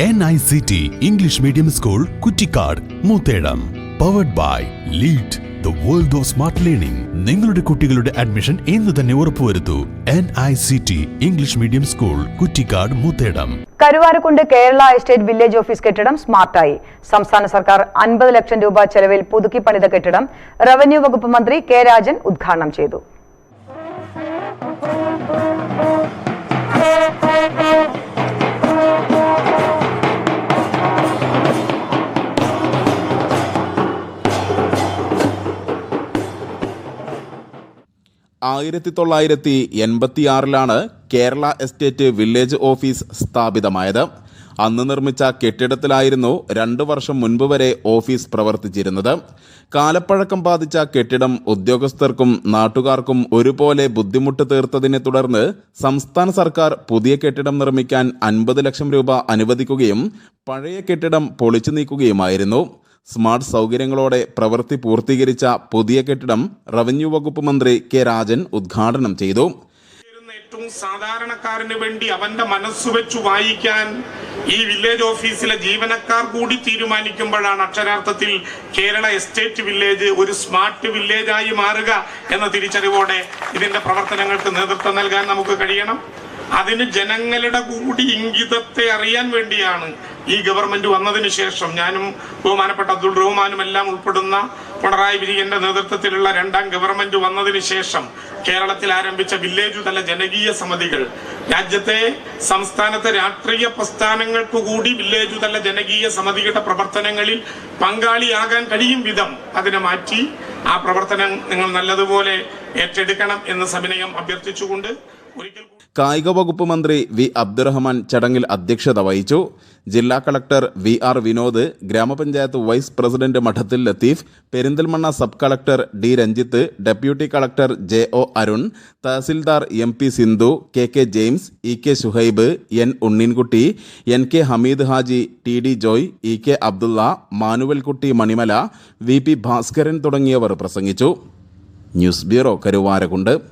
N I C T English medium school Kuttikkad Moothedam powered by lead the world of smart learning നിങ്ങളുടെ കുട്ടികളുടെ admission ഇന്ന് തന്നെ ഉറപ്പുവരുത്തൂ N I C T English medium school Kuttikkad Moothedam Karuvarakundu Kerala estate village office കെട്ടിടം സ്മാർട്ടായി. സംസ്ഥാന സർക്കാർ അൻപത് ലക്ഷം രൂപ ചെലവിൽ പുതുക്കി പണിത കെട്ടിടം റവന്യൂ വകുപ്പ് മന്ത്രി കെ രാജൻ ഉദ്ഘാടനം ചെയ്തു. ആയിരത്തി തൊള്ളായിരത്തി എൺപത്തിയാറിലാണ് കേരള എസ്റ്റേറ്റ് വില്ലേജ് ഓഫീസ് സ്ഥാപിതമായത്. അന്ന് നിർമ്മിച്ച കെട്ടിടത്തിലായിരുന്നു രണ്ടു വർഷം മുൻപ് വരെ ഓഫീസ് പ്രവർത്തിച്ചിരുന്നത്. കാലപ്പഴക്കം ബാധിച്ച കെട്ടിടം ഉദ്യോഗസ്ഥർക്കും നാട്ടുകാർക്കും ഒരുപോലെ ബുദ്ധിമുട്ട് തീർത്തതിനെ തുടർന്ന് സംസ്ഥാന സർക്കാർ പുതിയ കെട്ടിടം നിർമ്മിക്കാൻ അൻപത് ലക്ഷം രൂപ അനുവദിക്കുകയും പഴയ കെട്ടിടം പൊളിച്ചു നീക്കുകയുമായിരുന്നു. സ്മാർട്ട് സൗകര്യങ്ങളോടെ പ്രവൃത്തി പൂർത്തീകരിച്ച പുതിയ കെട്ടിടം റവന്യൂ വകുപ്പ് മന്ത്രി കെ രാജൻ ഉദ്ഘാടനം ചെയ്തു. ഏറ്റവും സാധാരണക്കാരന് വേണ്ടി അവന്റെ മനസ്സ് വെച്ചു വായിക്കാൻ ഈ വില്ലേജ് ഓഫീസിലെ ജീവനക്കാർ കൂടി തീരുമാനിക്കുമ്പോഴാണ് അക്ഷരാർത്ഥത്തിൽ കേരള എസ്റ്റേറ്റ് വില്ലേജ് ഒരു സ്മാർട്ട് വില്ലേജായി മാറുക എന്ന തിരിച്ചറിവോടെ ഇതിന്റെ പ്രവർത്തനങ്ങൾക്ക് നേതൃത്വം നൽകാൻ നമുക്ക് കഴിയണം. അതിന് ജനങ്ങളുടെ കൂടി ഇംഗിതത്തെ അറിയാൻ വേണ്ടിയാണ് ഈ ഗവൺമെന്റ് വന്നതിന് ശേഷം ഞാനും ബഹുമാനപ്പെട്ട അബ്ദുൾ റഹ്മാനും എല്ലാം ഉൾപ്പെടുന്ന പിണറായി വിജയന്റെ നേതൃത്വത്തിലുള്ള രണ്ടാം ഗവൺമെന്റ് വന്നതിന് ശേഷം കേരളത്തിൽ ആരംഭിച്ച വില്ലേജ് തല ജനകീയ സമിതികൾ രാജ്യത്തെ സംസ്ഥാനത്തെ രാഷ്ട്രീയ പ്രസ്ഥാനങ്ങൾക്ക് കൂടി വില്ലേജ് തല ജനകീയ സമിതിയുടെ പ്രവർത്തനങ്ങളിൽ പങ്കാളിയാകാൻ കഴിയും വിധം അതിനെ മാറ്റി ആ പ്രവർത്തനം നിങ്ങൾ നല്ലതുപോലെ ഏറ്റെടുക്കണം എന്ന് സവിനയം അഭ്യർത്ഥിച്ചുകൊണ്ട് ഒരിക്കൽ കായിക വകുപ്പ് മന്ത്രി വി. അബ്ദുറഹ്മാൻ ചടങ്ങിൽ അധ്യക്ഷത വഹിച്ചു. ജില്ലാ കളക്ടർ വി. ആർ. വിനോദ് ഗ്രാമപഞ്ചായത്ത് vice president Madathil Latheef Perinthalmanna sub collector D. Ranjith deputy collector J. O. Arun Tahsildar M. P. Sindhu K. K. James E. K. Shuhaib N. Unninkutty N. K. Hameed Haji T. D. Joy E. K. Abdulla Manuelkutty Manimala V. P. Bhaskaran തുടങ്ങിയവർ പ്രസംഗിച്ചു. News bureau Karuvarakundu.